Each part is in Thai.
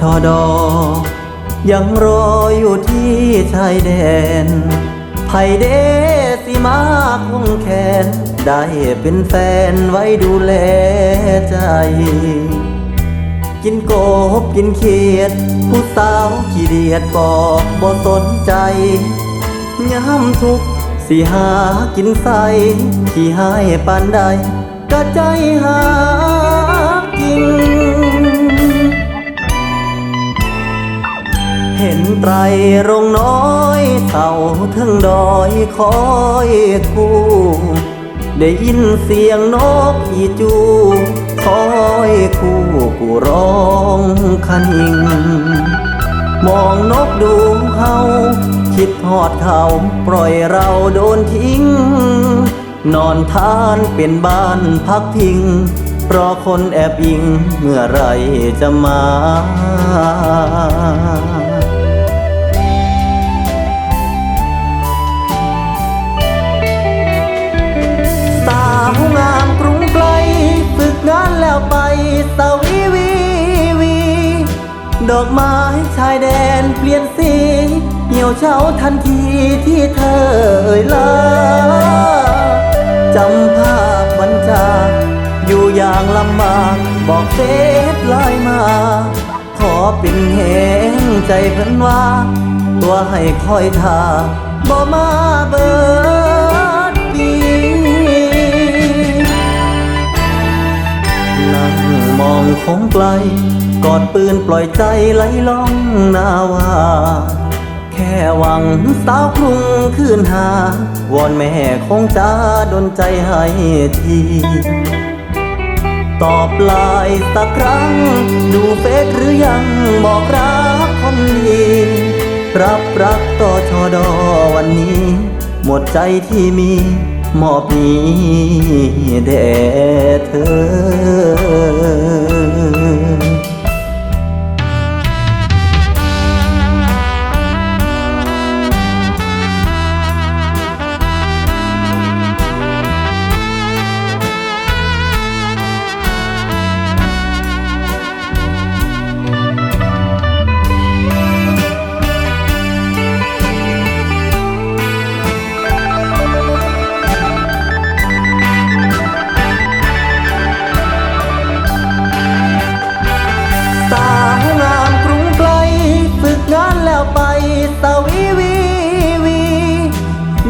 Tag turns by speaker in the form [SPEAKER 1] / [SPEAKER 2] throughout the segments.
[SPEAKER 1] ชอดอ ยังรออยู่ที่ชายแดนไผเดสิมาคงแขน ได้เป็นแฟนไว้ดูแลใจ กินโกบกินเขียด ผู้สาวขี้เดียดบอกบ่สนใจย้ำทุกสิหากินใสที่ให้ปานใดก็ใจหา ไรรงน้อยเต่าถึงดอยคอยคู่ได้ยินเสียงนกอีจูคอยคู่กูร้องคันิง มองนกดูเฮาคิดทอดเขาปล่อยเราโดนทิ้ง นอนทานเป็นบ้านพักพิงรอคนแอบอิงเมื่อไรจะมา สวีวีวี ดอกไม้ชายแดนเปลี่ยนสีเหี่ยวเฉาทันทีที่เธอเอ่ยลาจำภาพวันจากอยู่อย่างลำบากบอกเฟซไลน์มา ขอเป็นแหงใจเพิ่นว่า ตัวให้คอยทาบ่มาเบิด มองคงไกล กอดปืนปล่อยใจไหลล่องนาวา แค่หวังสาวกรุงคืนหา วอนแม่คงจะดนใจให้ที ตอบลายสักครั้ง ดูเฟซหรือยังบอกรักคนดีรับรักต่อชอดอวันนี้ หมดใจที่มีมอบนี้แด่เธอ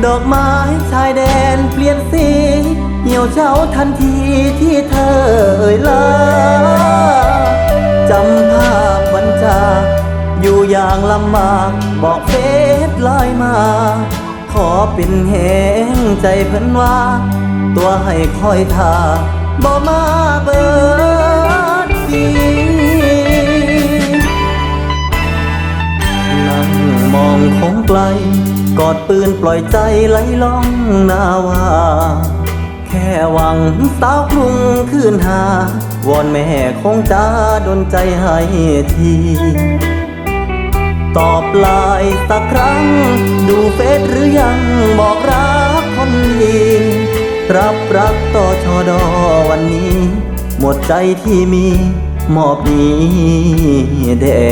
[SPEAKER 1] ดอกไม้ชายแดนเปลี่ยนสีเหี่ยวเฉาทันทีที่เธอเอ่ยลาจำภาพวันจากอยู่อย่างลำบากบอกเฟซลน์มา ขอเป็นแหงใจเพิ่นว่า ตัวให้คอยทาบ่มาเบิดปีนั่งมองคงไกล กอดปืนปล่อยใจไหลล่องนาวา แค่หวังสาวกรุงคืนหา วอนแม่คงจะดนใจให้ทีตอบลายสักครั้ง ดูเฟซหรือยังบอกรักคนดีรับรักต่อชอดอวันนี้ หมดใจที่มี มอบนี้แด่